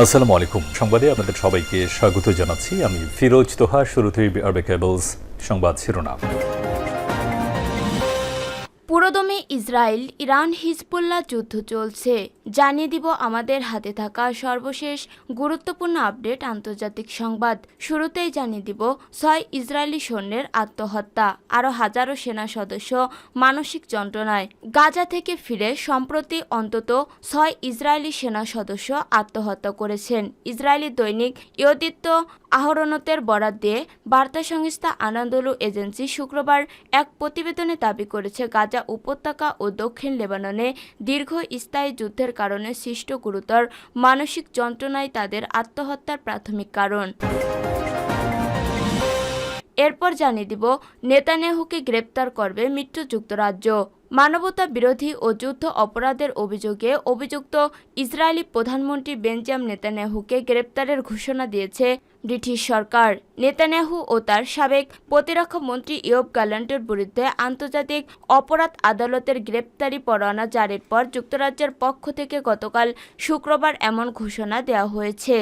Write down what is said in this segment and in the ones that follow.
আসসালামু আলাইকুম। সংবাদে আপনাদের সবাইকে স্বাগত জানাচ্ছি। আমি ফিরোজ তোহা, শুরুতেই আরবে কেবলস সংবাদ শিরোনাম। পুরোদমে ইসরায়েল, ইরান, হিজবুল্লাহ যুদ্ধ চলছে। জানিয়ে দিব আমাদের হাতে থাকা সর্বশেষ গুরুত্বপূর্ণ আপডেট আন্তর্জাতিক সংবাদ। শুরুতেই জানিয়ে দিব, ছয় ইসরায়েলি সৈন্যের আত্মহত্যা, আরও হাজারো সেনা সদস্য মানসিক যন্ত্রণায়। গাজা থেকে ফিরে সম্প্রতি অন্তত ছয় ইসরায়েলি সেনা সদস্য আত্মহত্যা করেছেন। ইসরায়েলি দৈনিক ইয়দিত্য আহরণতের বরাত দিয়ে বার্তা সংস্থা আনান্দোলু এজেন্সি শুক্রবার এক প্রতিবেদনে দাবি করেছে, গাজা উপত্যকা ও দক্ষিণ লেবাননে দীর্ঘস্থায়ী যুদ্ধের কারণে সৃষ্ট গুরুতর মানসিক যন্ত্রণাই তাদের আত্মহত্যার প্রাথমিক কারণ। এরপর জানিয়ে দিব নেতানেহুকে গ্রেপ্তার করবে মিত্র যুক্তরাজ্য মানবতা বিরোধী ও যুদ্ধ অপরাধের অভিযোগে অভিযুক্ত ইসরায়েলি প্রধানমন্ত্রী বেঞ্জাম নেতানিয়াহুকে গ্রেপ্তারের ঘোষণা দিয়েছে ব্রিটিশ সরকার। নেতানিয়াহু ও তার সাবেক প্রতিরক্ষা মন্ত্রী ইয়ব গ্যালান্টের বিরুদ্ধে আন্তর্জাতিক অপরাধ আদালতের গ্রেপ্তারি পরোয়ানা জারির পর যুক্তরাজ্যের পক্ষ থেকে গতকাল শুক্রবার এমন ঘোষণা দেওয়া হয়েছে।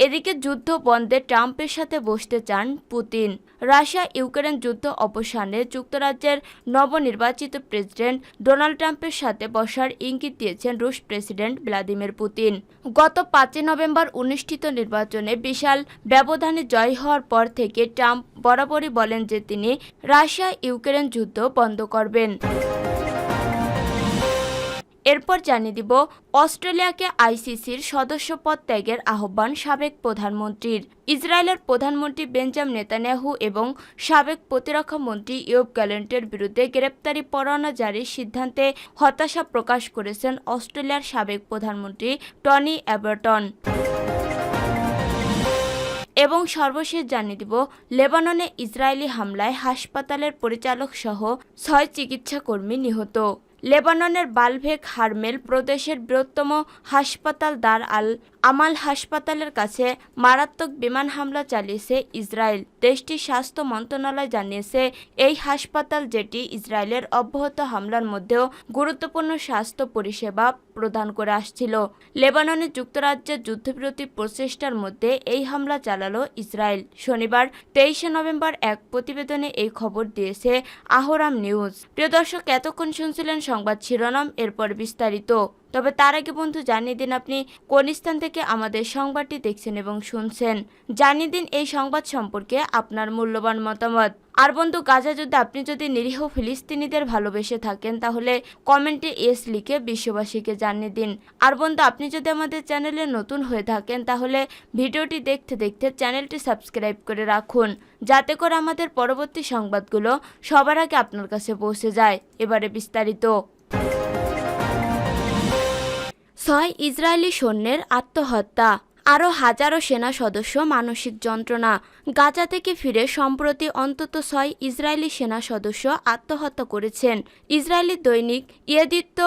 এদিকে যুদ্ধ বন্ধে ট্রাম্পের সাথে বসতে চান পুতিন। রাশিয়া ইউক্রেন যুদ্ধ অবসানে যুক্তরাজ্যের নবনির্বাচিত প্রেসিডেন্ট ডোনাল্ড ট্রাম্পের সাথে বসার ইঙ্গিত দিয়েছেন রুশ প্রেসিডেন্ট ভ্লাদিমির পুতিন। গত পাঁচই নভেম্বর অনুষ্ঠিত নির্বাচনে বিশাল ব্যবধানে জয় হওয়ার পর থেকে ট্রাম্প বরাবরই বলেন যে তিনি রাশিয়া ইউক্রেন যুদ্ধ বন্ধ করবেন। এরপর জানিয়ে দিব, অস্ট্রেলিয়াকে আইসিসির সদস্যপদ ত্যাগের আহ্বান সাবেক প্রধানমন্ত্রীর। ইসরায়েলের প্রধানমন্ত্রী বেঞ্জাম নেতানিয়াহু এবং সাবেক প্রতিরক্ষা মন্ত্রী ইয়ব গ্যালেন্টের বিরুদ্ধে গ্রেপ্তারি পরোয়ানা জারির সিদ্ধান্তে হতাশা প্রকাশ করেছেন অস্ট্রেলিয়ার সাবেক প্রধানমন্ত্রী টনি অ্যাবারটন এবং সর্বশেষ জানিয়ে দিব, লেবাননে ইসরায়েলি হামলায় হাসপাতালের পরিচালক সহ ছয় চিকিৎসাকর্মী নিহত। লেবাননের বালভেক হারমেল প্রদেশের বৃহত্তম হাসপাতাল দার আল আমাল হাসপাতালের কাছে মারাত্মক বিমান হামলা চালিয়েছে ইসরায়েল। দেশটির স্বাস্থ্য মন্ত্রণালয় জানিয়েছে, এই হাসপাতাল যেটি ইসরায়েলের অব্যাহত হামলার মধ্যেও গুরুত্বপূর্ণ স্বাস্থ্য পরিষেবা প্রদান করে আসছিল। লেবাননে যুক্তরাজ্যের যুদ্ধবিরতি প্রচেষ্টার মধ্যে এই হামলা চালালো ইসরায়েল। শনিবার, তেইশে নভেম্বর এক প্রতিবেদনে এই খবর দিয়েছে আহরাম নিউজ। প্রিয় দর্শক, এতক্ষণ শুনছিলেন সংবাদ শিরোনাম, এরপর বিস্তারিত। তবে তার আগে বন্ধু জানিয়ে দিন আপনি কোন স্থান থেকে আমাদের সংবাদটি দেখছেন এবং শুনছেন। জানিয়ে দিন এই সংবাদ সম্পর্কে আপনার মূল্যবান মতামত। আর বন্ধু, গাজা যুদ্ধে আপনি যদি নিরীহ ফিলিস্তিনিদের ভালোবেসে থাকেন, তাহলে কমেন্টে এস লিখে বিশ্ববাসীকে জানিয়ে দিন। আর বন্ধু, আপনি যদি আমাদের চ্যানেলে নতুন হয়ে থাকেন, তাহলে ভিডিওটি দেখতে দেখতে চ্যানেলটি সাবস্ক্রাইব করে রাখুন। যাতে করে আমাদের পরবর্তী সংবাদগুলো সবার আগে আপনার কাছে পৌঁছে যায়। এবারে বিস্তারিত। ছয় ইসরায়েলি সৈন্যের আত্মহত্যা, আরও হাজারো সেনা সদস্য মানসিক যন্ত্রণা। গাজা থেকে ফিরে সম্প্রতি অন্তত ছয় ইসরায়েলি সেনা সদস্য আত্মহত্যা করেছেন। ইসরায়েলি দৈনিক ইয়েদিত্য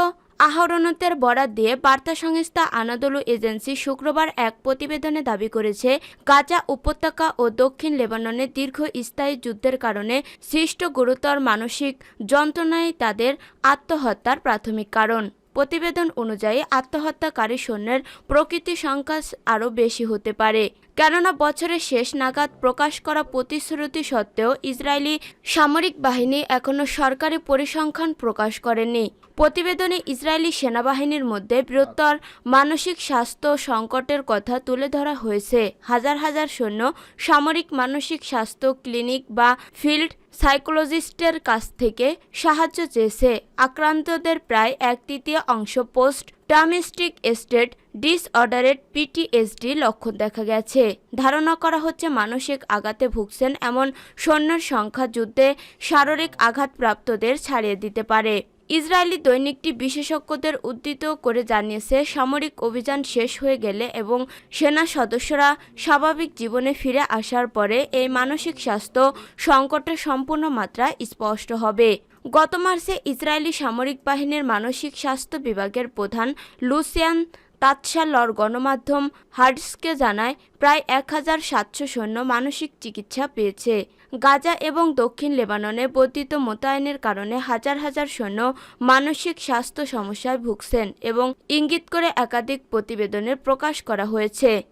আহরণতের বরাত দিয়ে বার্তা সংস্থা আনাদলু এজেন্সি শুক্রবার এক প্রতিবেদনে দাবি করেছে, গাজা উপত্যকা ও দক্ষিণ লেবাননে দীর্ঘস্থায়ী যুদ্ধের কারণে সৃষ্ট গুরুতর মানসিক যন্ত্রণাই তাদের আত্মহত্যার প্রাথমিক কারণ। প্রতিবেদন অনুযায়ী আত্মহত্যাকারী সৈন্যের প্রকৃতি সংখ্যা আরও বেশি হতে পারে। কেননা বছরের শেষ নাগাদ প্রকাশ করা প্রতিশ্রুতি সত্ত্বেও ইসরায়েলি সামরিক বাহিনী এখনও সরকারি পরিসংখ্যান প্রকাশ করেনি। প্রতিবেদনে ইসরায়েলি সেনাবাহিনীর মধ্যে বৃহত্তর মানসিক স্বাস্থ্য সংকটের কথা তুলে ধরা হয়েছে। হাজার হাজার সৈন্য সামরিক মানসিক স্বাস্থ্য ক্লিনিক বা ফিল্ড সাইকোলজিস্টের কাছ থেকে সাহায্য চেয়েছে। আক্রান্তদের প্রায় এক তৃতীয় অংশ post traumatic stress disorder PTSD লক্ষণ দেখা গেছে। ধারণা করা হচ্ছে মানসিক আঘাতে ভুগছেন এমন সৈন্যের সংখ্যা যুদ্ধে শারীরিক আঘাতপ্রাপ্তদের ছাড়িয়ে দিতে পারে। ইসরায়েলি দৈনিকটি বিশেষজ্ঞদের উদ্ধৃত করে জানিয়েছে, সামরিক অভিযান শেষ হয়ে গেলে এবং সেনা সদস্যরা স্বাভাবিক জীবনে ফিরে আসার পরে এই মানসিক স্বাস্থ্য সংকটের সম্পূর্ণ মাত্রা স্পষ্ট হবে। গত মার্চে ইসরায়েলি সামরিক বাহিনীর মানসিক স্বাস্থ্য বিভাগের প্রধান লুসিয়ান তাৎসালর গণমাধ্যম হার্টসকে জানায়, প্রায় এক হাজার সাতশো সৈন্য মানসিক চিকিৎসা পেয়েছে। গাজা এবং দক্ষিণ লেবাননে বর্ধিত মোতায়েনের কারণে হাজার হাজার সৈন্য মানসিক স্বাস্থ্য সমস্যায় ভুগছেন এবং ইঙ্গিত করে একাধিক প্রতিবেদনের প্রকাশ করা হয়েছে।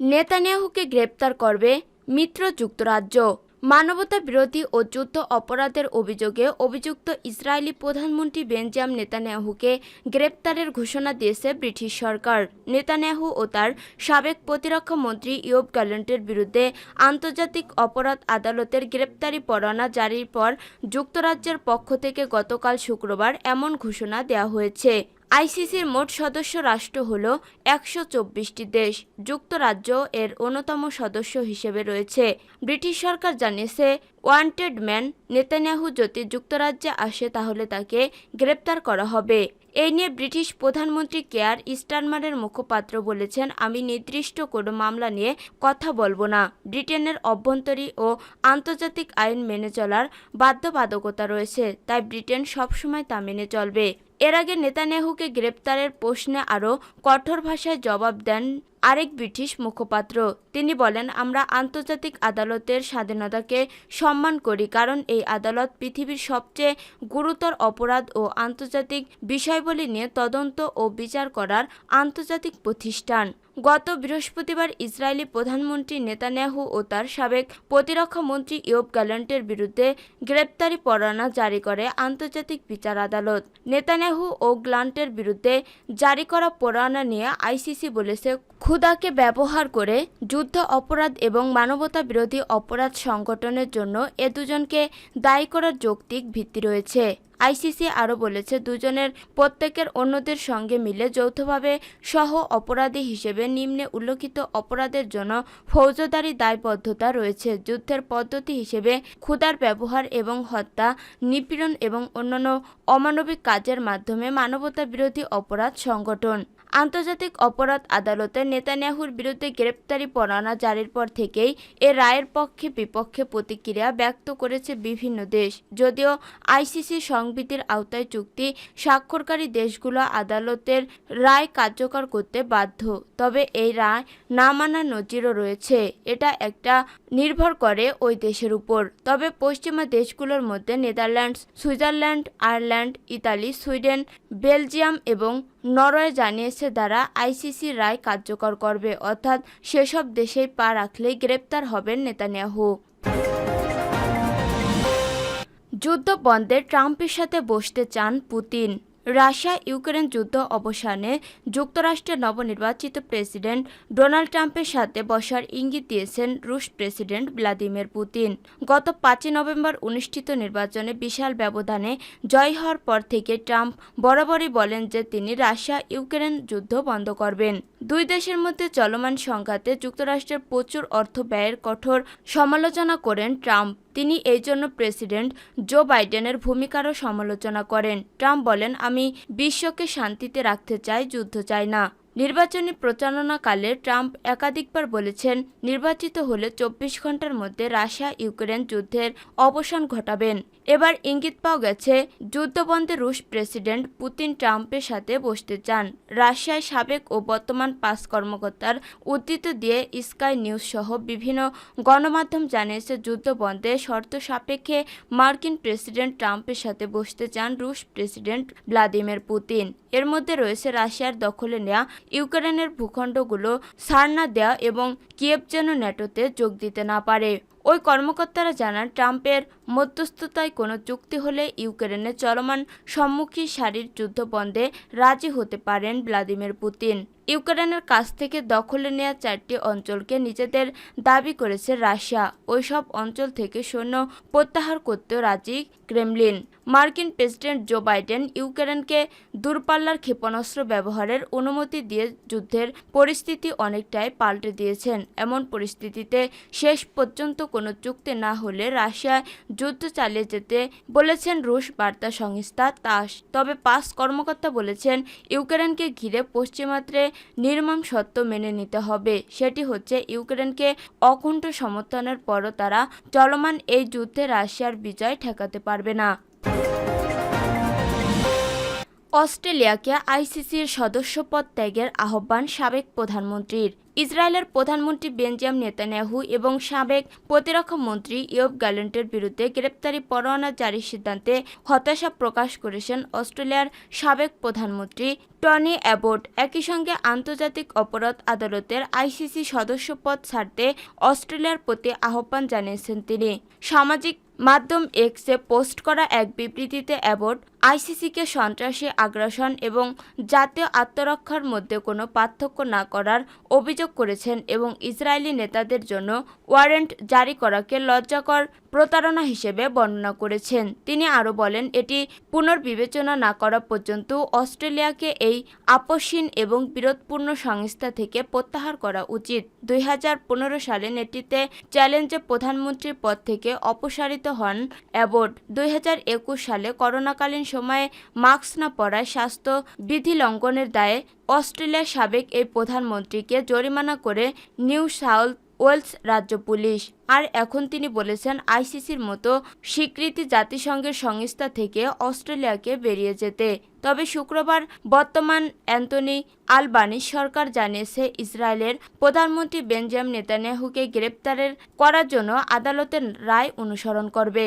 নেতানিয়াহুকে গ্রেপ্তার করবে মিত্র যুক্তরাজ্য। মানবতা বিরোধী ও যুদ্ধ অপরাধের অভিযোগে অভিযুক্ত ইসরায়েলি প্রধানমন্ত্রী বেঞ্জাম নেতানিয়াহুকে গ্রেপ্তারের ঘোষণা দিয়েছে ব্রিটিশ সরকার। নেতানিয়াহু ও তার সাবেক প্রতিরক্ষা মন্ত্রী ইয়োব গ্যালেন্টের বিরুদ্ধে আন্তর্জাতিক অপরাধ আদালতের গ্রেপ্তারি পরোয়ানা জারির পর যুক্তরাজ্যের পক্ষ থেকে গতকাল শুক্রবার এমন ঘোষণা দেওয়া হয়েছে। আইসিসির মোট সদস্য রাষ্ট্র হল একশো চব্বিশটি দেশ। যুক্তরাজ্য এর অন্যতম সদস্য হিসেবে রয়েছে। ব্রিটিশ সরকার জানিয়েছে, ওয়ান্টেড ম্যান নেতানিয়াহু যদি যুক্তরাজ্যে আসে তাহলে তাকে গ্রেপ্তার করা হবে। এই নিয়ে ব্রিটিশ প্রধানমন্ত্রী কেয়ার স্টারমারের মুখপাত্র বলেছেন, আমি নির্দিষ্ট কোনো মামলা নিয়ে কথা বলব না। ব্রিটেনের অভ্যন্তরীণ ও আন্তর্জাতিক আইন মেনে চলার বাধ্যবাধকতা রয়েছে, তাই ব্রিটেন সবসময় তা মেনে চলবে। এর আগে নেতানিয়াহুকে গ্রেপ্তারের প্রশ্নে আরও কঠোর ভাষায় জবাব দেন আরেক ব্রিটিশ মুখপাত্র। তিনি বলেন, আমরা আন্তর্জাতিক আদালতের স্বাধীনতাকে সম্মান করি কারণ এই আদালত পৃথিবীর সবচেয়ে গুরুতর অপরাধ ও আন্তর্জাতিক বিষয়বলী নিয়ে তদন্ত ও বিচার করার আন্তর্জাতিক প্রতিষ্ঠান। গত বৃহস্পতিবার ইসরায়েলি প্রধানমন্ত্রী নেতানিয়াহু ও তার সাবেক প্রতিরক্ষা মন্ত্রী ইয়োব গ্যালেন্টের বিরুদ্ধে গ্রেপ্তারি পরোয়ানা জারি করে আন্তর্জাতিক বিচার আদালত। নেতানিয়াহু ও গ্লান্টের বিরুদ্ধে জারি করা পরোয়ানা নিয়ে আইসিসি বলেছে ক্ষুদাকে ব্যবহার করে যুদ্ধ অপরাধ এবং মানবতা বিরোধী অপরাধ সংগঠনের জন্য এ দুজনকে দায়ী করার যৌক্তিক ভিত্তি রয়েছে। আইসিসি আরও বলেছে, দুজনের প্রত্যেকের অন্যদের সঙ্গে মিলে যৌথভাবে সহ অপরাধী হিসেবে নিম্নে উল্লেখিত অপরাধের জন্য ফৌজদারি দায়বদ্ধতা রয়েছে। যুদ্ধের পদ্ধতি হিসেবে ক্ষুদার ব্যবহার এবং হত্যা, নিপীড়ন এবং অন্যান্য অমানবিক কাজের মাধ্যমে মানবতা বিরোধী অপরাধ সংগঠন। আন্তর্জাতিক অপরাধ আদালতে নেতানিয়াহুর বিরুদ্ধে গ্রেপ্তারি পরোয়ানা জারির পর থেকেই এ রায়ের পক্ষে বিপক্ষে প্রতিক্রিয়া ব্যক্ত করেছে বিভিন্ন দেশ। যদিও আইসিসি সংবিধির আওতায় চুক্তি স্বাক্ষরকারী দেশগুলো আদালতের রায় কার্যকর করতে বাধ্য, তবে এই রায় না মানার নজিরও রয়েছে। এটা একটা নির্ভর করে ওই দেশের উপর। তবে পশ্চিমা দেশগুলোর মধ্যে Netherlands, Switzerland, Ireland Italy, Sweden, Belgium এবং নরওয়ে জানিয়েছে দ্বারা আইসিসি রায় কার্যকর করবে। অর্থাৎ সেসব দেশেই পা রাখলে গ্রেপ্তার হবেন নেতানিয়াহু। যুদ্ধ বন্ধে ট্রাম্পের সাথে বসতে চান পুতিন। রাশিয়া ইউক্রেন যুদ্ধ অবসানে যুক্তরাষ্ট্রের নবনির্বাচিত প্রেসিডেন্ট ডোনাল্ড ট্রাম্পের সাথে বসার ইঙ্গিত দিয়েছেন রুশ প্রেসিডেন্ট ভ্লাদিমির পুতিন। গত পাঁচই নভেম্বর অনুষ্ঠিত নির্বাচনে বিশাল ব্যবধানে জয় হওয়ার পর থেকে ট্রাম্প বরাবরই বলেন যে তিনি রাশিয়া ইউক্রেন যুদ্ধ বন্ধ করবেন। দুই দেশের মধ্যে চলমান সংঘাতে যুক্তরাষ্ট্রের প্রচুর অর্থ ব্যয়ের কঠোর সমালোচনা করেন ট্রাম্প। তিনি এই জন্য প্রেসিডেন্ট জো বাইডেনের ভূমিকারও সমালোচনা করেন। ট্রাম্প বলেন, আমি বিশ্বকে শান্তিতে রাখতে চাই, যুদ্ধ চাই না। নির্বাচনী প্রচারণাকালে ট্রাম্প একাধিকবার বলেছেন, নির্বাচিত হলে চব্বিশ ঘণ্টার মধ্যে রাশিয়া ইউক্রেন যুদ্ধের অবসান ঘটাবেন। এবার ইঙ্গিত পাওয়া গেছে যুদ্ধবন্ধে রুশ প্রেসিডেন্ট পুতিন ট্রাম্পের সাথে বসতে চান। রাশিয়ায় সাবেক ও বর্তমান পাঁচ কর্মকর্তার উদ্ধৃত দিয়ে স্কাই নিউজ সহ বিভিন্ন গণমাধ্যম জানিয়েছে যুদ্ধবন্ধে শর্ত সাপেক্ষে মার্কিন প্রেসিডেন্ট ট্রাম্পের সাথে বসতে চান রুশ প্রেসিডেন্ট ভ্লাদিমির পুতিন। এর মধ্যে রয়েছে রাশিয়ার দখলে নেওয়া ইউক্রেনের ভূখণ্ডগুলো সারনা না দেওয়া এবং কিয়েভ যেন ন্যাটোতে যোগ দিতে না পারে। ওই কর্মকর্তারা জানান, ট্রাম্পের মধ্যস্থতায় কোনো চুক্তি হলে ইউক্রেনের চলমান সম্মুখী সারির যুদ্ধ বন্ধে রাজি হতে পারেন ভ্লাদিমির পুতিন। ইউক্রেনের কাছ থেকে দখলে নেওয়া চারটি অঞ্চলকে নিজেদের দাবি করেছে রাশিয়া। ওইসব অঞ্চল থেকে সৈন্য প্রত্যাহার করতেও রাজি ক্রেমলিন। মার্কিন প্রেসিডেন্ট জো বাইডেন ইউক্রেনকে দূরপাল্লার ক্ষেপণাস্ত্র ব্যবহারের অনুমতি দিয়ে যুদ্ধের পরিস্থিতি অনেকটাই পাল্টে দিয়েছেন। এমন পরিস্থিতিতে শেষ পর্যন্ত কোনো চুক্তি না হলে রাশিয়ায় যুদ্ধ চালিয়ে যেতে বলেছেন রুশ বার্তা সংস্থা তাস। তবে পাঁচ কর্মকর্তা বলেছেন, ইউক্রেনকে ঘিরে পশ্চিমাত্রে নির্মম সত্য মেনে নিতে হবে। সেটি হচ্ছে, ইউক্রেনকে অকুণ্ঠ সমর্থনের পরও তারা চলমান এই যুদ্ধে রাশিয়ার বিজয় ঠেকাতে পারবে না। অস্ট্রেলিয়াকে আইসিসির সদস্যপদ ত্যাগের আহ্বান সাবেক প্রধানমন্ত্রীর। ইসরায়েলের প্রধানমন্ত্রী বেঞ্জাম নেতানিয়াহু এবং সাবেক প্রতিরক্ষা মন্ত্রী ইয়ব গ্যালেন্টের বিরুদ্ধে গ্রেপ্তারি পরোয়ানা জারির সিদ্ধান্তে হতাশা প্রকাশ করেছেন অস্ট্রেলিয়ার সাবেক প্রধানমন্ত্রী টনি অ্যাবোট একই সঙ্গে আন্তর্জাতিক অপরাধ আদালতের আইসিসি সদস্যপদ ছাড়তে অস্ট্রেলিয়ার প্রতি আহ্বান জানিয়েছেন তিনি। সামাজিক মাধ্যম এক্সে পোস্ট করা এক বিবৃতিতে অ্যাবোট আইসিসিকে সন্ত্রাসী আগ্রাসন এবং জাতীয় আত্মরক্ষার মধ্যে কোনো পার্থক্য না করার অভিযোগ করেছেন এবং ইসরায়েলি নেতাদের জন্য ওয়ারেন্ট জারি করাকে লজ্জাকর প্রতারণা হিসেবে বর্ণনা করেছেন। তিনি আরও বলেন, এটি পুনর্বিবেচনা না করা পর্যন্ত অস্ট্রেলিয়াকে এই আপসীন এবং বিরোধপূর্ণ সংস্থা থেকে প্রত্যাহার করা উচিত। দুই হাজার পনেরো সালে নেতৃত্বে চ্যালেঞ্জে প্রধানমন্ত্রীর পদ থেকে অপসারিত হন অ্যাবোট দুই সালে করোনাকালীন সময়ে মাস্ক না পরায় স্বাস্থ্য বিধি লঙ্ঘনের দায়ে অস্ট্রেলিয়ার সাবেক এই প্রধানমন্ত্রীকে জরিমানা করে নিউ সাউথ ওয়েলস রাজ্য পুলিশ। আর এখন তিনি বলেছেন, আইসিসির মতো স্বীকৃতি জাতিসংঘের সংস্থা থেকে অস্ট্রেলিয়াকে বেরিয়ে যেতে। তবে শুক্রবার বর্তমান অ্যান্টনি আলবানিস সরকার জানিয়েছে, ইসরায়েলের প্রধানমন্ত্রী বেঞ্জাম নেতানিয়াহুকে গ্রেপ্তারের করার জন্য আদালতের রায় অনুসরণ করবে।